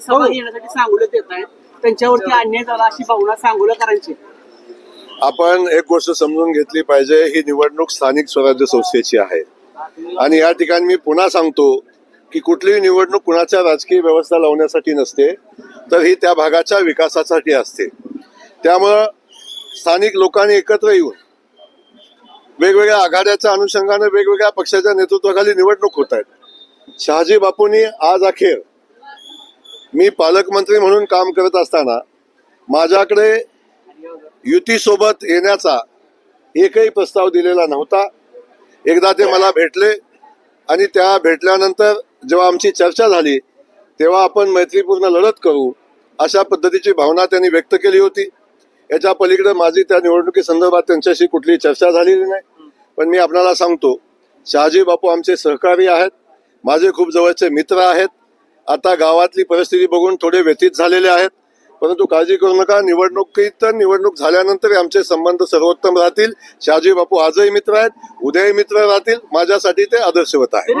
सभा घेण्यासाठी आहेत. त्यांच्यावरती अन्याय झाला अशी भावना सांगोलकरांची. आपण एक गोष्ट समजून घेतली पाहिजे ही निवडणूक स्थानिक स्वराज्य संस्थेची आहे. आणि या ठिकाणी मी पुन्हा सांगतो की कुठलीही निवडणूक कुणाच्या राजकीय व्यवस्था लावण्यासाठी नसते तर ही त्या भागाच्या विकासासाठी असते. त्यामुळं स्थानिक लोकांनी एकत्र येऊन वेगवेगळ्या आघाड्याच्या अनुषंगाने वेगवेगळ्या पक्षाच्या नेतृत्वाखाली निवडणूक होत आहेत. शहाजी बापूंनी आज अखेर मी पालकमंत्री म्हणून काम करत असताना माझ्याकडे युतीसोबत येण्याचा एकही प्रस्ताव दिलेला नव्हता. एकदा ते मला भेटले आणि त्या भेटल्यानंतर जेव्हा आमची चर्चा झाली तेव्हा आपण मैत्रीपूर्ण लढत करू अशा पद्धतीची भावना त्यांनी व्यक्त केली होती. याच्या पलीकडे माझी त्या निवडणुकीसंदर्भात त्यांच्याशी कुठलीही चर्चा झालेली नाही. पण मी आपल्याला सांगतो शहाजी बापू आमचे सहकारी आहेत. माझे खूप जवळचे मित्र आहेत. आता गावातली परिस्थिती बघून थोडे व्यथित झालेले आहेत. परंतु काळजी करू नका. निवडणुकीत तर निवडणूक झाल्यानंतर आमचे संबंध सर्वोत्तम राहतील. शहाजी बापू आजही मित्र आहेत. उद्याही मित्र राहतील. माझ्यासाठी ते आदर्शवत आहे